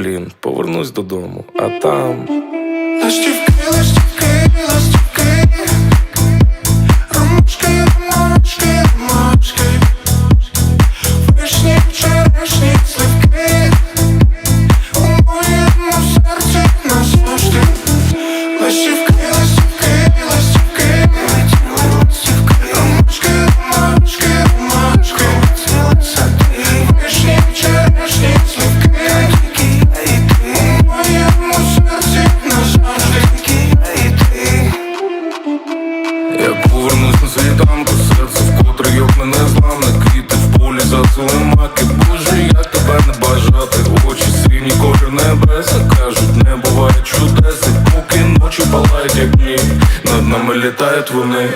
плін, повернусь додому, а там. Вкотре на Квіти в полі зацвіли маки. Боже, як тебе не бажати. Очі сині, колір небеса Кажуть, не буває чудес. Поки ночі палають, як дні Над нами літають вони